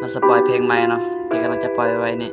มาสปอยเพลงใหม่เนาะที่กำลังจะปล่อยไว้นี่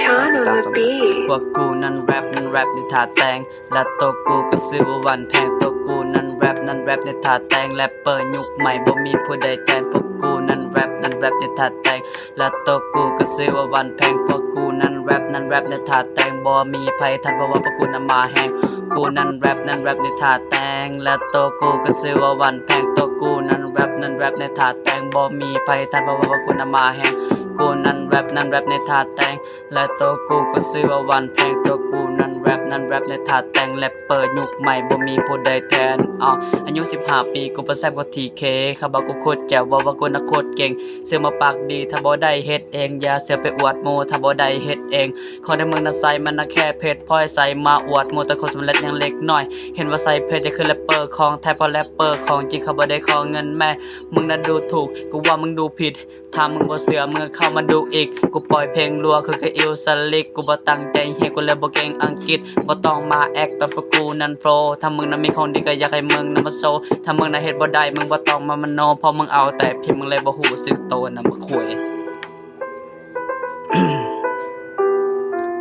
Sean on the beat. พวกกูนั้นแรปนั้นแรปในท่าแตงและตัวกูก็ซื้อว่าวันแพงตัวกูนั้นแรปนั้นแรปในท่าแตงแรปเปอร์ยุคใหม่บ่มีผู้ใดแทนพวกกูนั้นแรปนั้นแรปในท่าแตงและตัวกูก็ซื้อว่าวันแพงพวกกูนั้นแรปนั้นแรปในท่าแตงบ่มีไผทันเพราะว่าพวกกูนั้นมาแหง กูนั้นแรปนั้นแรปในถาแตง และตัวกูก็ซื้อว่าวันแพงตัวกูนั้นแรปนั้นแรปในถาแตงบ่มีไผทันเพราะว่ากกูนั้นมาแหง กูนั้นแรปนั้นแรปในท่าแต่ง และตัวกูก็ซื้อว่าวันแพงตัวกูนั้นแรปนั้นแรปในท่าแต่งแรปเปิดยุคใหม่บ่มีผู้ใดแทนอ๋ออายุ 15 ปีกูประแซบกว่าทีเคเขาบอกกูโคตรแจ๋วว่าว่ากูน่ะโคตรเก่งเสื้อมาปากดีถ้าบ่ได้เฮ็ดเองอย่าเสือไปอวดโมถ้าบ่ได้เฮ็ดเองขอได้มึงน่ะใส่มันน่ะแค่เพชรพลอยใส่มาอวดโมแต่คนสำเร็จยังเล็กหน้อย เห็นว่าใส่เพชรจะคือแรปเปอร์ของแท้เพราะแรปเปอร์ของจริงเขาบ่ได้ขอเงินแม่มึงน่ะดูถูกกูว่ามึงดูผิดถ้ามึงบ่เสือมึงก็เข้ามาดูอีก กูปล่อยเพลงรัวคือกับอิวสลิก กูบ่ตั้งใจเฮกูเลยบ่เก่งอังกฤษบ่ต้องมาแอคแบบว่ากูนั่นโปรถ้ามึงน่ะมีของดีก็อยากให้มึงน่ะมาโชว์ถ้ามึงน่ะเฮ็ดบ่ได้มึงบ่ต้องมามโนเพราะมึงเอาแต่พิมพ์มึงเลยบ่ฮู้สึกโตน่ะมึงคุย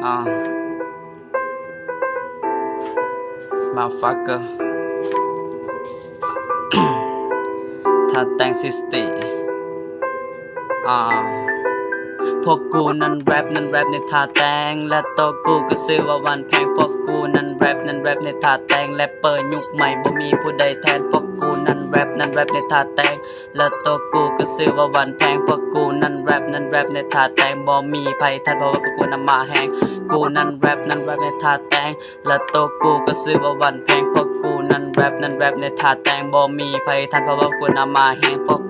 อ่ามาฟักเกอร์ถ้าแต่งซิสติ อ่าพวกกูนั้นแรปนั้นแรปในท่าแตงและตัวกูก็ซื้อว่าวันแพงพวกกูนั้นแรปนั้นแรปในท่าแตงแรปเปอร์ยุคใหม่บ่มีผู้ใดแทนพวกกูนั้นแรปนั้นแรปในท่าแตงและตัวกูก็ซื้อว่าวันแพงพวกกูนั้นแรปนั้นแรปในท่าแตงบ่มีไผทันเพราะว่าพวกกูนั้นมาแหงกูนั้นแรปนั้นแรปในท่าแตงและตัวกูก็ซื้อว่าวันแพงพวกกูนั้นแรปนั้นแรปในท่าแตงบ่มีไผทันเพราะว่ากูนั้นมาแหงพวก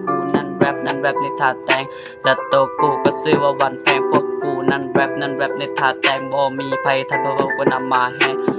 นั้นแรปนั้นแรปในท่าแตงและตัวกูก็ซื้อว่าวันแพงพวกกูนั้นแรปนั้นแรปในท่าแตงบ่มีไผทันเพราะว่ากูนำมาแหง